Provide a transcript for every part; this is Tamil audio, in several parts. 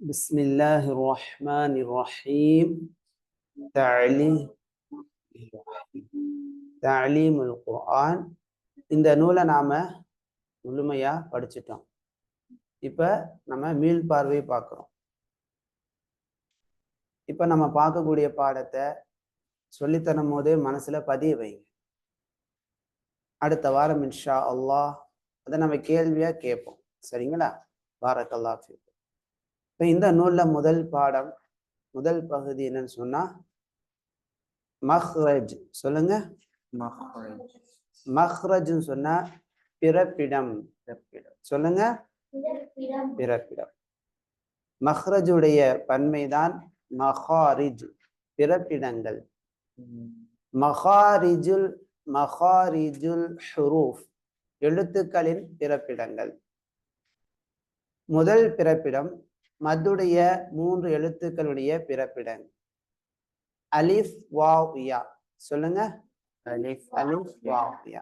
بسم الله الرحمن الرحيم تعليم تعليم القرآن இந்த நூலை நாம முழுமையா படிச்சிட்டோம் இப்ப நம்ம மீள் பார்வை பார்க்கிறோம் இப்ப நம்ம பார்க்கக்கூடிய பாடத்தை சொல்லித்தரும் போதே மனசுல பதிய வைங்க அடுத்த வாரம் இன்ஷா அல்லாஹ் அதை நம்ம கேள்வியா கேட்போம் சரிங்களா பாரக்கல்லா ஃபீக்கும் இப்போ இந்த நூல்ல முதல் பாடம் முதல் பகுதி என்னன்னு சொன்னா மஹ்ரஜ். சொல்லுங்க. மஹ்ரஜ்னு சொன்னா பிறப்பிடம். பிறப்பிடம். சொல்லுங்க. பிறப்பிடம். மஹ்ரஜுடைய பன்மைதான் மஹாரிஜ் பிறப்பிடங்கள். மஹாரிஜுல் மஹாரிஜுல் ஹுரூஃப் எழுத்துக்களின் பிறப்பிடங்கள். முதல் பிறப்பிடம் மத்துடைய மூன்று எழுத்துக்களுடைய பிறப்பிடம் அலிஃப் வாவ் யா. சொல்லுங்க. அலிஃப் அலிஃப் வாவ் யா.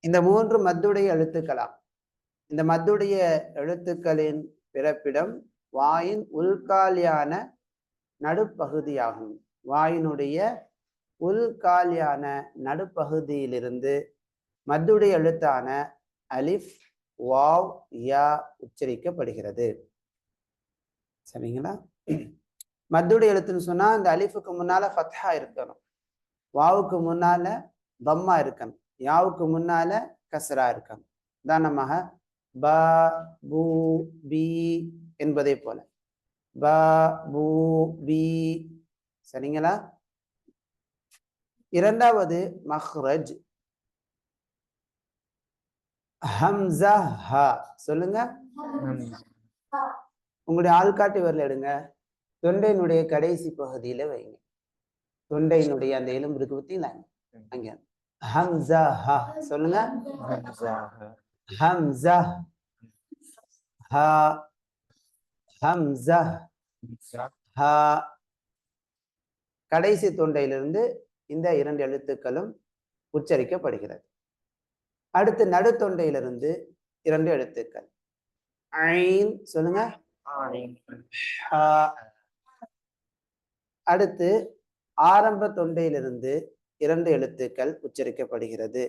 இந்த மூன்று மத்துடைய எழுத்துக்களா இந்த மத்துடைய எழுத்துக்களின் பிறப்பிடம் வாயின் உள்காலியான நடுப்பகுதியாகும். வாயினுடைய உள்காலியான நடுப்பகுதியிலிருந்து மத்துடைய எழுத்தான அலிஃப் வாவ் யா உச்சரிக்கப்படுகிறது. சரிங்களா? மத்துடைய எழுத்துன்னு சொன்னா இந்த அலிஃபுக்கு முன்னால ஃபத்ஹா இருக்கணும். வாவுக்கு முன்னால தம்மா இருக்கணும். யாவுக்கு முன்னால கசரா இருக்கணும். உதாரணமாக ப பூ பி என்பதை போல. ப பூ பி. சரிங்களா? இரண்டாவது மஹ்ரஜ். ஹம்சா ஹ சொல்லுங்க உங்களுடைய ஆள்காட்டி வரல எடுங்க. தொண்டையினுடைய கடைசி பகுதியில வைங்க. தொண்டையினுடைய அந்த எலும்பு இருக்கு பார்த்தீங்களா? அங்க. ஹம்சா ஹா. சொல்லுங்க. ஹம்சா ஹா. ஹம்சா ஹா. கடைசி தொண்டையிலிருந்து இந்த இரண்டு எழுத்துக்களும் உச்சரிக்கப்படுகிறது. அடுத்து நடுத்தொண்டையிலிருந்து இரண்டு எழுத்துக்கள். ஐன் சொல்லுங்க. அடுத்து ஆரம்ப தொண்டையிலிருந்து இரண்டு எழுத்துக்கள் உச்சரிக்கப்படுகிறது.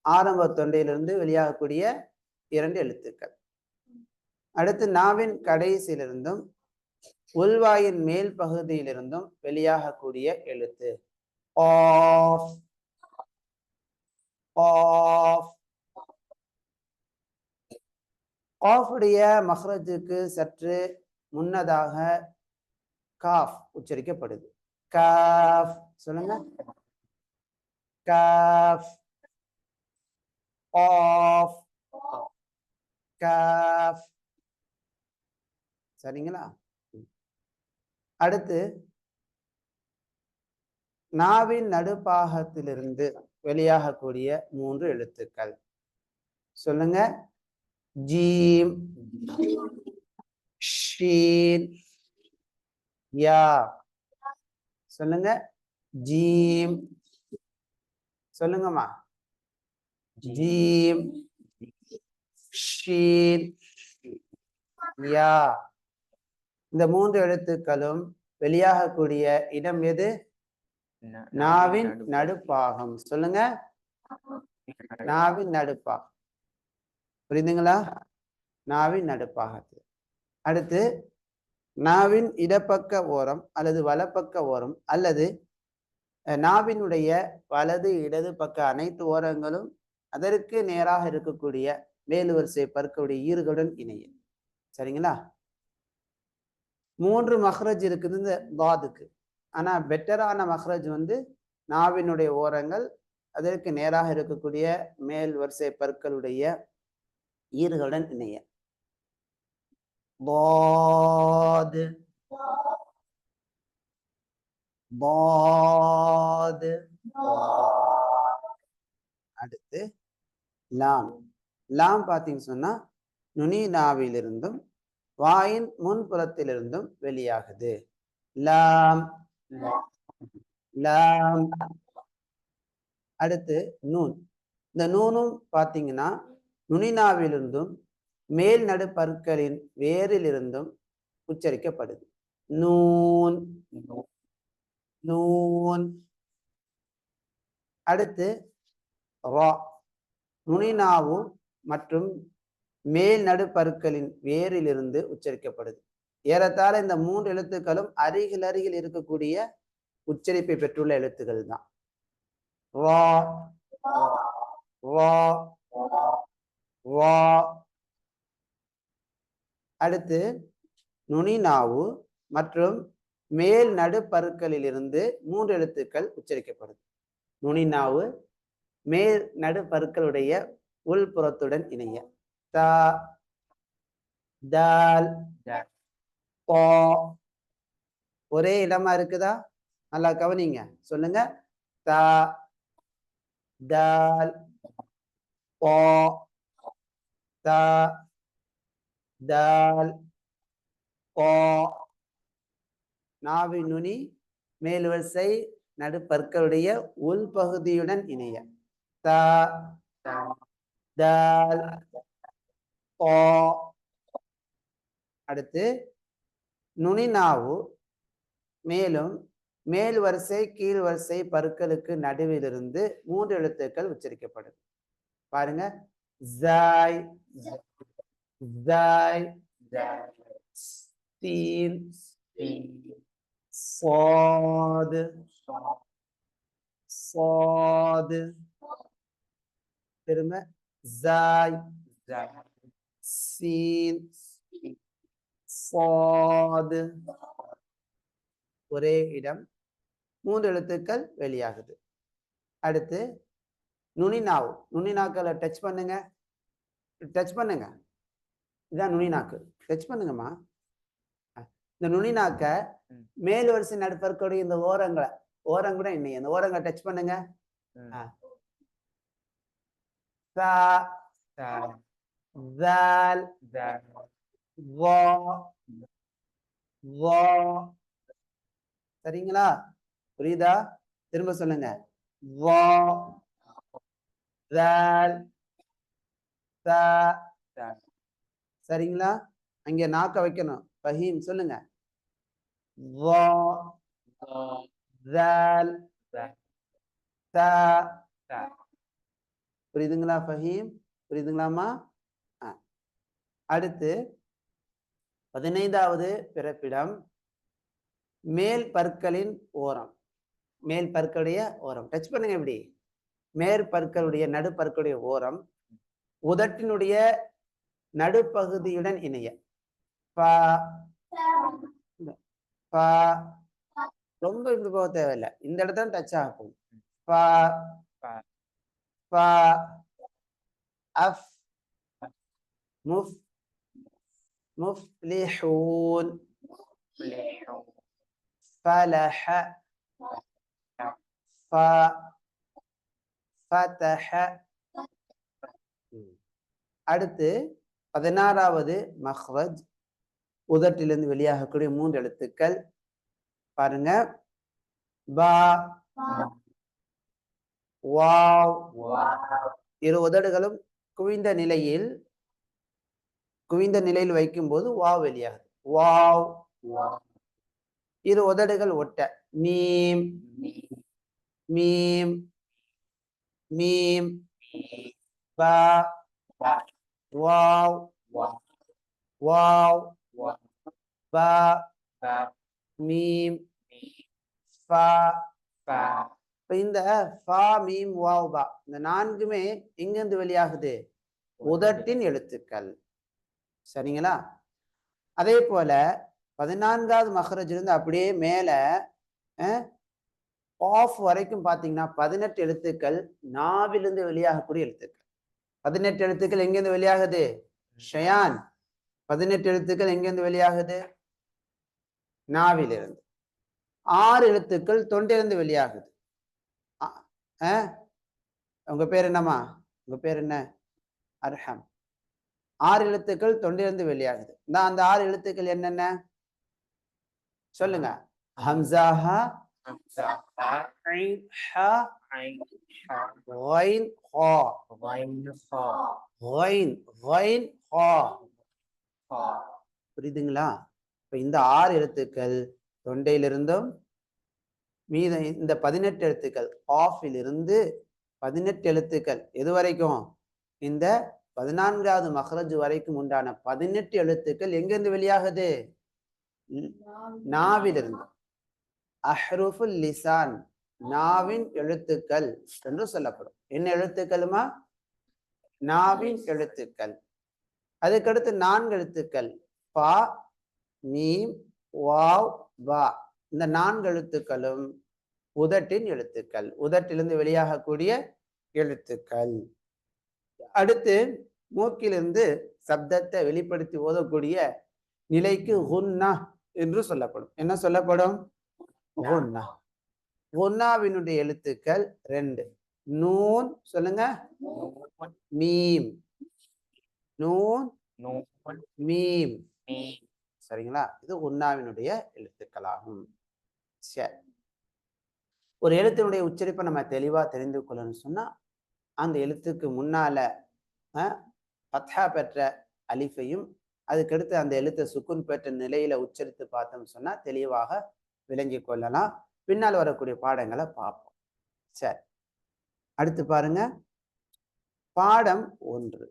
ஆரம்ப தொண்டையிலிருந்து வெளியாகக்கூடிய இரண்டு எழுத்துக்கள். அடுத்து நாவின் கடைசியிலிருந்தும் உள்வாயின் மேல் பகுதியிலிருந்தும் வெளியாகக்கூடிய எழுத்து. ஆஃப் ஆஃப் உடைய மஹ்ரஜுக்கு சற்று முன்னதாக காஃப் உச்சரிக்கப்படுது. காஃப் சொல்லுங்க. காஃப் ஆஃப் காஃப். சரிங்களா? அடுத்து நாவின் நடுப்பாகத்திலிருந்து வெளியாகக்கூடிய மூன்று எழுத்துக்கள். சொல்லுங்க. ஜீம் ஷீன் யா. சொல்லுங்க. ஜீம். சொல்லுங்கம்மா. ஜீம் ஷீன் யா. இந்த மூன்று எழுத்துக்களும் வெளியாகக்கூடிய இடம் எது? நாவின் நடுப்பாகம். சொல்லுங்க. நாவின் நடுப்பாகம். புரியுதுங்களா? நாவின் நடுப்பாகத்து. அடுத்து நாவின் இடப்பக்க ஓரம் அல்லது வலப்பக்க ஓரம் அல்லது நாவினுடைய வலது இடது பக்க அனைத்து ஓரங்களும் அதற்கு நேராக இருக்கக்கூடிய மேல் வரிசை பற்களுடைய ஈறுகளுடன் இணையும். சரிங்களா? மூன்று மஹ்ரஜ் இருக்குது இந்த தாதுக்கு. ஆனா பெட்டரான மஹ்ரஜ் வந்து நாவினுடைய ஓரங்கள் அதற்கு நேராக இருக்கக்கூடிய மேல் வரிசை பற்களுடைய ஈர்களுடன் இணைய. பாது. பாது. அடுத்து லாம். லாம் பார்த்தீங்க சொன்னா நுனி நாவிலிருந்தும் வாயின் முன்புறத்திலிருந்தும் வெளியாகுது. லாம். லாம். அடுத்து நூன். இந்த நூனும் பார்த்தீங்கன்னா நுனினாவிலிருந்தும் மேல் நடு பற்களின் வேரிலிருந்தும் உச்சரிக்கப்படுது. நூன். நூன். அடுத்து ரா. நுனினாவும் மற்றும் மேல் நடு பற்களின் வேரிலிருந்து உச்சரிக்கப்படுது. ஏறத்தாழ இந்த மூன்று எழுத்துக்களும் அருகில் அருகில் இருக்கக்கூடிய உச்சரிப்பை பெற்றுள்ள எழுத்துக்கள் தான். வா வா வா. அடுத்து நுனிநாவு மற்றும் மேல் நடுப்பருக்களிலிருந்து மூன்று எழுத்துக்கள் உச்சரிக்கப்படுது. நுனிநாவு மேல் நடுப்பருக்களுடைய உள்புறத்துடன் இணைய. தா தால் பா. ஒரே இடமா இருக்குதா? நல்லா கவனிங்க. சொல்லுங்க. த தால் பா. த தால் பா. நாவி நுனி மேல்வரிசை நடுப்பற்களுடைய உள்பகுதியுடன் இணைய. த தால் பா. அடுத்து நுனிநாவு மேலும் மேல் வரிசை கீழ் வரிசை பற்களுக்கு நடுவிலிருந்து மூன்று எழுத்துக்கள் உச்சரிக்கப்படும் பாருங்க ஜாய் ஜாய் சீன் صاد صاد திரும்ப ஜாய் சீன் சாது. ஒரே இடம். மூன்று எழுத்துக்கள் வெளியாகுது. அடுத்து நுனிநாவு. நுனிநாக்களை டச் பண்ணுங்க. டச் பண்ணுங்க. இதான் நுனிநாக்கு. டச் பண்ணுங்கம்மா. இந்த நுனிநாக்க மேல் வரிசை நடுப்பற்கக்கூடிய இந்த ஓரங்களை ஓரம் கூட இன்னைக்கு அந்த ஓரங்களை டச் பண்ணுங்க. சா. தால். வா வா. சரிங்களா? புரியுதா? திரும்ப சொல்லுங்க. வா தால் சரிங்களா? அங்க நாக்க வைக்கணும். பஹீம் சொல்லுங்க. வா தால் புரியுதுங்களா ஃபஹீம் புரியுதுங்களாமா அடுத்து பதினைந்தாவது பிறப்பிடம் மேல் பற்களின் ஓரம். மேல் பற்களுடைய ஓரம். டச் பண்ணுங்க இப்படி. மேல் பற்களுடைய நடுப்பற்களுடைய ஓரம் உதட்டினுடைய நடுப்பகுதியுடன் இணைய. பா பா. ரொம்ப இப்படி போக தேவையில்லை. இந்த இடத்துல டச் ஆகும் பா. பா. அஃப். முஃப். முஃப்லிஹூன் ஃபலஹ ஃப ஃபதஹ அடுத்து பதினாறாவது மஹ்ரஜ். உதட்டிலிருந்து வெளியாகக்கூடிய மூன்று எழுத்துக்கள். பாருங்க. பா வாவ். இரு உதடுகளும் குவிந்த நிலையில் குவிந்த நிலையில் வைக்கும்போது வாவ் வெளியாகுது. வாவ். இரு உதடுகள் ஒட்ட. மீம் மீம். மீம். பா. வாவ். வாவ். பா. மீம். ஃபா. இந்த ஃபா மீம் வாவ் பா இந்த நான்குமே எங்கிருந்து வெளியாகுது? உதட்டின் எழுத்துக்கள். சரிங்களா? அதே போல பதினான்காவது மஹரஜ் இருந்து அப்படியே மேலே ஆஃப் வரைக்கும் பார்த்தீங்கன்னா பதினெட்டு எழுத்துக்கள் நாவிலிருந்து வெளியாகக்கூடிய எழுத்துக்கள். பதினெட்டு எழுத்துக்கள் எங்கேருந்து வெளியாகுது? ஷயான். பதினெட்டு எழுத்துக்கள் எங்கேருந்து வெளியாகுது? நாவிலிருந்து. ஆறு எழுத்துக்கள் தொண்டிலிருந்து வெளியாகுது. உங்க பேர் என்னம்மா? உங்க பேர் என்ன? அர்ஹம். ஆறு எழுத்துக்கள் தொண்டிலிருந்து வெளியாகுது. நான் அந்த ஆறு எழுத்துக்கள் என்னென்ன? சொல்லுங்க. ஹம்சாஹா புரியுதுங்களா? இப்ப இந்த ஆறு எழுத்துக்கள் தொண்டையிலிருந்தும் மீத இந்த பதினெட்டு எழுத்துக்கள் காஃபிலிருந்து பதினெட்டு எழுத்துக்கள் எது வரைக்கும்? இந்த பதினான்காவது மஹரஜ் வரைக்கும் உண்டான பதினெட்டு எழுத்துக்கள் எங்கிருந்து வெளியாகுது? நாவிலிருந்து. அஹ்ருஃபுல் லிசான். நாவின் எழுத்துக்கள் என்று சொல்லப்படும். என்ன எழுத்துக்களுமா? நாவின் எழுத்துக்கள். அதுக்கடுத்து நான்கு எழுத்துக்கள். பா மீம் வாவ் வா. இந்த நான்கு எழுத்துக்களும் உதட்டின் எழுத்துக்கள். உதட்டிலிருந்து வெளியாகக்கூடிய எழுத்துக்கள். அடுத்து மூக்கிலிருந்து சப்தத்தை வெளிப்படுத்தி ஓதக்கூடிய நிலைக்கு ஹுன்னா என்று சொல்லப்படும். என்ன சொல்லப்படும்? ஹுன்னா. ஹுன்னாவினுடைய எழுத்துக்கள் ரெண்டு. நூன் சொல்லுங்க. மீம். நூன் மீம். சரிங்களா? இது உன்னாவினுடைய எழுத்துக்களாகும். சரி ஒரு எழுத்தினுடைய உச்சரிப்பை நம்ம தெளிவா தெரிந்து கொள்ளணும்னு சொன்னா அந்த எழுத்துக்கு முன்னால பத்ஹா பெற்ற அலிஃபையும் அதுக்கடுத்து அந்த எழுத்தை சுக்குன் பெற்ற நிலையில உச்சரித்து பார்த்தோம்னு சொன்னா தெளிவாக விளங்கி கொள்ளலாம். பின்னால் வரக்கூடிய பாடங்களை பார்ப்போம். சரி. அடுத்து பாருங்க. பாடம் ஒன்று.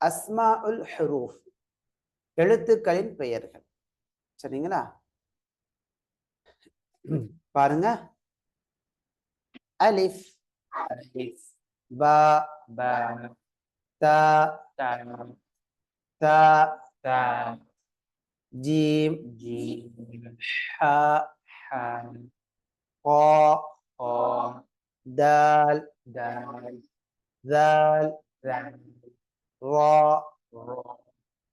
அஸ்மா உல் ஹரூஃப். எழுத்துக்களின் பெயர்கள். சரிங்களா? பாருங்க. அலிஃப். அலிஃப். ba ba ta ta. ta ta. jim jim ha ha. qa qa dal dal. zal zal ra ra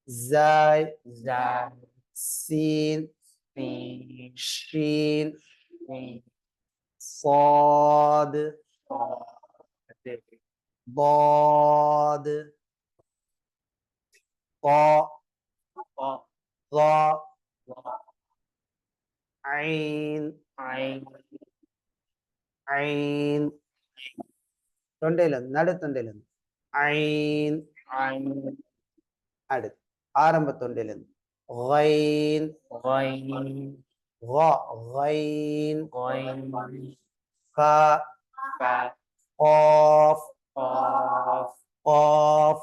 zai zai sin sin. shin صاد صاد ضاد طاء قاف ضاء ضاء عين عين ஐன் தொண்டையில இருந்து நடு தொண்டையில இருந்து ஐன் عين அடுத்து ஆரம்ப தொண்டையில இருந்து غين غين غا غين غين فا فاء قاف of of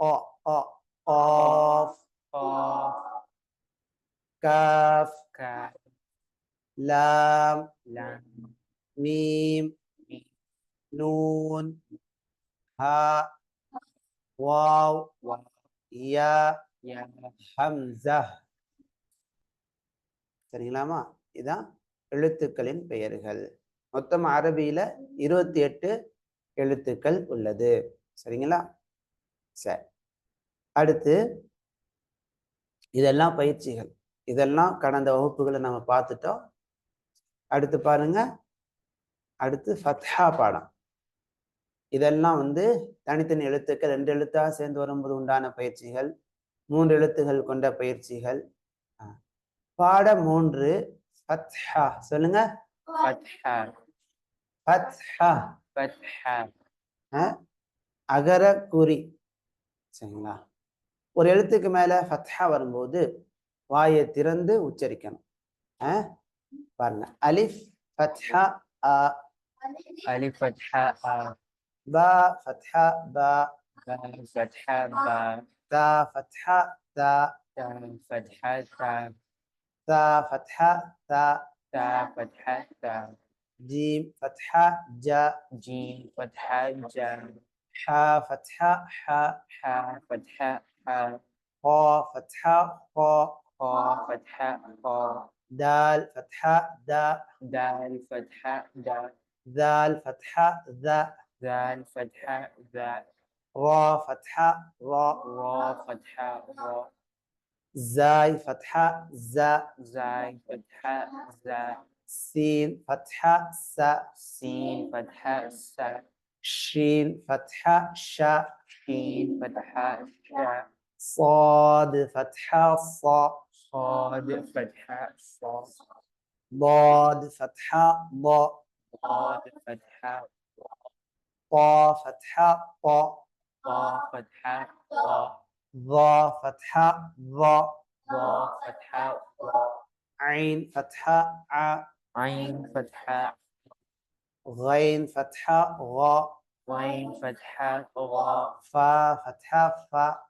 o o of of kaf kaf lam lam mim nun ha waw ya ya hamzah சரிங்களாமா இதான் எழுத்துக்களின் பெயர்கள் மொத்தம் அரபியில இருபத்தி எட்டு எழுத்துக்கள் உள்ளது. சரிங்களா? சரி. அடுத்து இதெல்லாம் பயிற்சிகள். இதெல்லாம் கடந்த வகுப்புகளை நம்ம பார்த்துட்டோம். அடுத்து பாருங்க. அடுத்து ஃபத்ஹா பாடம். இதெல்லாம் வந்து தனித்தனி எழுத்துக்கள் ரெண்டு எழுத்தாக சேர்ந்து வரும்போது உண்டான பயிற்சிகள் மூன்று எழுத்துகள் கொண்ட பயிற்சிகள். பாடம் மூன்று ஃபத்ஹா. சொல்லுங்க. ஃபத்ஹா பத்ஹா. பத்ஹா. அகர குறி. சரிங்களா? ஒரு எழுத்துக்கு மேல ஃபத்ஹா வரும்போது வாயை திறந்து உச்சரிக்கணும். பாருங்க. அலிஃப் ஃபத்ஹா அ அலிஃப் ஃபத்ஹா அ பா ஃபத்ஹா பா. ஃபத்ஹா பா. தா ஃபத்ஹா தா. ஃபத்ஹா த. தா ஃபத்ஹா தா. தா ஃபத்ஹா தா. جيم فتحة جا جيم فتحة جا حا فتحة حا. حا فتحة حا. قا فتحة قا. قا فتحة قا. دال فتحة دا. دال فتحة دا. ذال فتحة ذا. ذال فتحة ذا. را فتحة را. را فتحة را. زاي فتحة زا. زاي فتحة زا. سين فتحة سا سين فتحة سا شين فتحة شا شين فتحة شا صاد فتحة صا صاد فتحة صا ضاد فتحة ضاء ضاد فتحة طا فتحة طاء طا فتحة طا ضا فتحة ضاء ضا فتحة ضا عين فتحة ع عين فتحة غين فتحة غاء غين فتحة غاء فا فتحة فا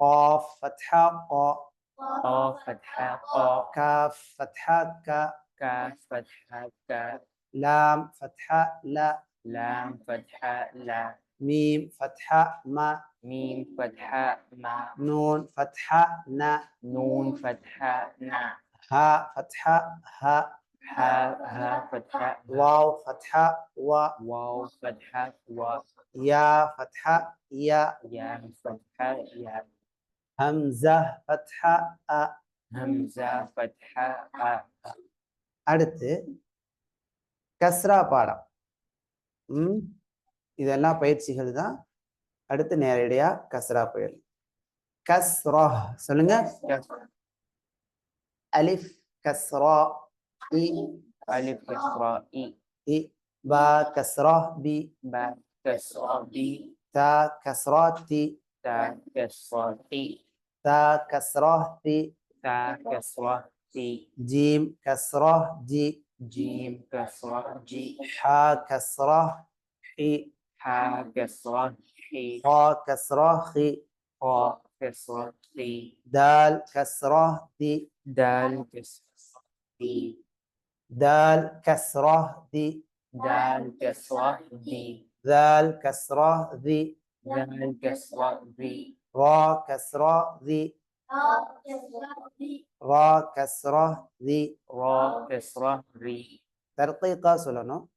قاف فتحة قاء قاف فتحة قاف كاف فتحة كا كاف فتحة كاف لام فتحة لا لام فتحة لا ميم فتحة ما ميم فتحة ما نون فتحة نا نون فتحة نا ฮาฟัตฮะฮะฮาฮาฟัตฮะวาวฟัตฮะวะวาวฟัตฮะวะยาฟัตฮะยายาฟัตฮะยาฮัมซะฟัตฮะอะฮัมซะฟัตฮะอะ அடுத்து கஸ்ரா பாடம் ம் இதெல்லாம் பயிற்சிகள் தான் அடுத்து நேரடியாக கஸ்ரா புயல் கஸ்ரா சொல்லுங்க ألف كسراء إي. ألف كسراء إي. إي. با كسراء بي با كسراء بي تا كسراء تي تا كسراء تي تا كسراء تي تا كسراء تي جيم كسراء جي جيم كسراء جي حا كسراء حي حا كسراء حي خا كسراء خي خا كسراء خي دال كسراء تي دال كسرة دي. دال كسرة دي. دال كسرة دي. دال كسرة دي. ذال كسرة ذي را كسرة دي. را كسرة دي. را كسرة دي. ترقيقة سلنا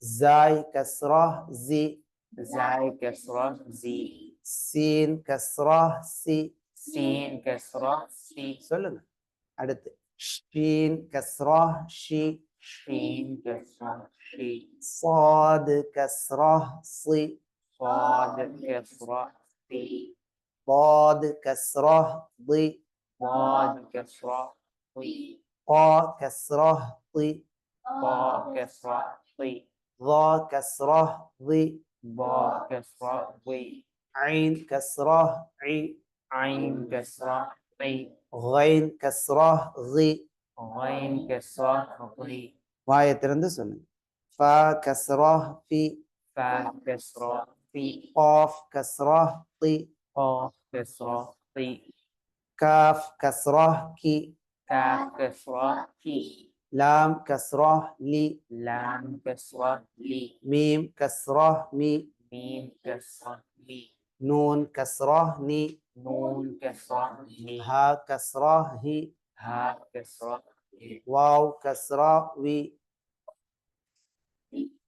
زاي كسرة زي. زاي كسرة زي. سين كسرة سي. سين كسرة سي. سلنا അടുത്ത് ഷീൻ കസ്റ ഷീ ഷീൻ കസ്റ ഷീ صاد كسرة صي صاد كسرة صي ضاد كسرة ضي ضاد كسرة ضي قا كسرة طي قا كسرة طي ضا كسرة ضي ضا كسرة ضي عين كسرة عي عين كسرة عي غين كسرة غي غين كسرة غي வாயை திறந்து சொல்லுங்க فا كسرة في فا كسرة في قاف كسرة طي قاف كسرة طي كاف كسرة كي كاف كسرة كي لام كسرة لي لام كسرة لي ميم كسرة مي ميم كسرة لي نون كسرة ني Nun kasrah. Ha kasrah. Ha kasrah hi. Waw kasrah wi.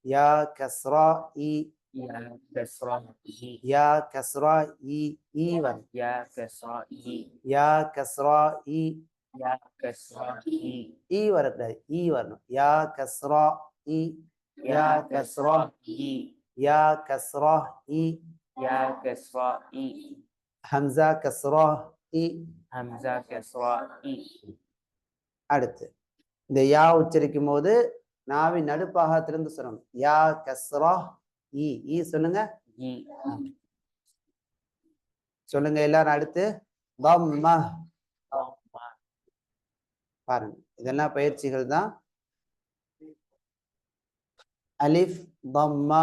Ya kasrah i. Ya kasrah ya i. Kasrah. Iwan. Ya kasrah i. Ya kasrah i. Ya kasrah iwan I iwan, i. Ya kasrah i. Ya kasrah i. Ya kasrah i. Ya kasrah. ஹம்சா கஸ்ரா இ. ஹம்சா கஸ்ரா இ. அடுத்து இந்த யா உச்சரிக்கும் போது நடுப்பாக திறந்து சொல்லணும். யா கஸ்ரா இ. இ சொல்லுங்க. சொல்லுங்க எல்லாரும் அடுத்து. தம்மா பாருங்க இதெல்லாம் பயிற்சிகள் தான். அலிஃப் தம்மா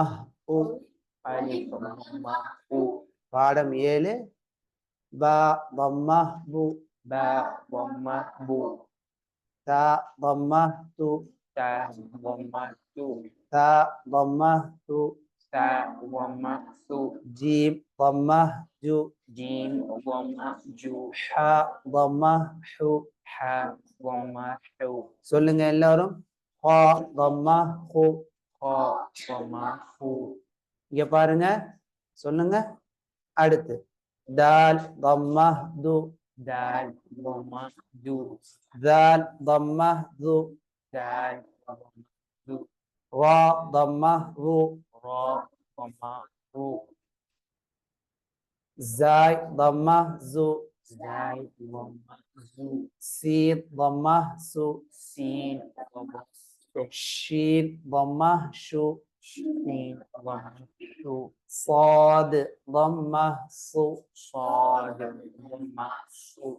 பாடம் ஏழு. Ba damma bu. Ba damma bu. Ta damma tu. Ta damma tu. Ta damma tu. Ta damma tu. Jim damma ju. Jim damma ju. Ha damma hu. Ha damma hu. Solunga ellarum. Ha damma hu. Ha damma hu. இங்க பாருங்க சொல்லுங்க அடுத்து دال ضمه ذو دال ضمه ذو ذال ضمه ذو دال ضمه ذو را ضمه ذو را ضمه ذو زاي ضمه ذو زاي شين ضمة شو صاد ضمة صو صاد ضمة صو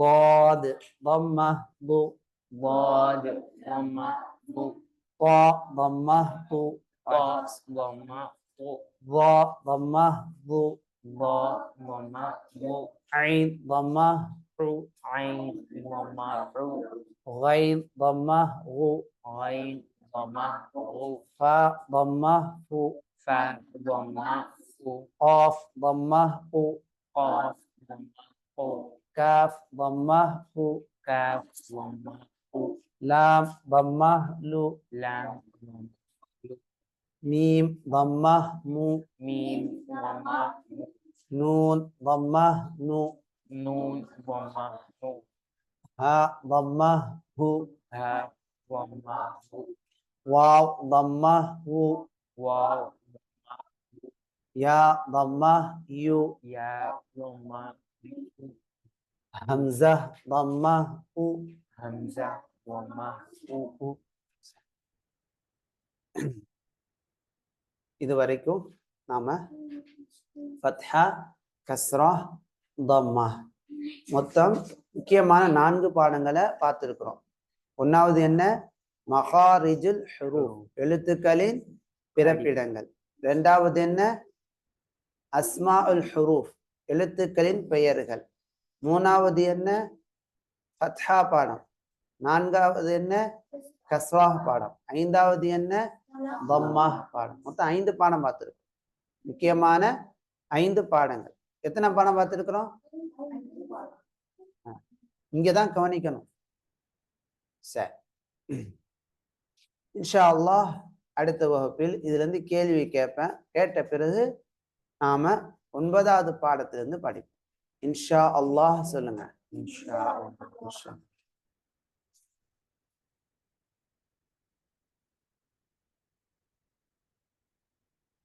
ضاد ضمة ضو ضاد ضمة ضو طا ضمة طو طا ضمة طو ضا ضمة ضو ضا ضمة ضو عين ضمة عين ضمة غين ضمة غو غين Dhamma Fu. Fa Dhamma Fu. Fa Dhamma Fu. Of Dhamma Fu. Of Dhamma Fu. Kaf Dhamma Fu. Kaf Dhamma Fu. Lam Dhamma Lu. Lam Dhamma Mim Dhamma Mu. Mim Dhamma Mu. Nun Dhamma Nu. Nun Dhamma Nu. Ha Dhamma Hu. Ha Dhamma Hu. வாவ் தம்மா ஊ wow yeah Dhamma you. Yeah Dhamma Hamza Dhamma who Hamza தம்மா ஊ இது வரைக்கும் நாம ஃபத்ஹா கஸ்ரா தம்மா. மொத்தம் முக்கியமான நான்கு பாடங்களை பார்த்துருக்குறோம். ஒன்றாவது என்ன? மகாரிஜுல் ஹுரூஃப் எழுத்துக்களின் பிறப்பிடங்கள். ரெண்டாவது என்ன? அஸ்மா உல் ஹுரூஃப் எழுத்துக்களின் பெயர்கள். மூணாவது என்ன? ஃபத்ஹா பாடம். நான்காவது என்ன? கஸ்ரா பாடம். ஐந்தாவது என்ன? தம்மா பாடம். மொத்தம் ஐந்து பாடம் பார்த்துருக்கோம். முக்கியமான ஐந்து பாடங்கள். எத்தனை பாடம் பார்த்துருக்குறோம்? இங்கதான் கவனிக்கணும். சரி. இன்ஷா அல்லாஹ் அடுத்த வகுப்பில் இதுலேருந்து கேள்வி கேட்பேன். கேட்ட பிறகு நாம ஒன்பதாவது பாடத்திலிருந்து படிப்போம். இன்ஷா அல்லாஹ் சொல்லுங்க. Insya இன்ஷா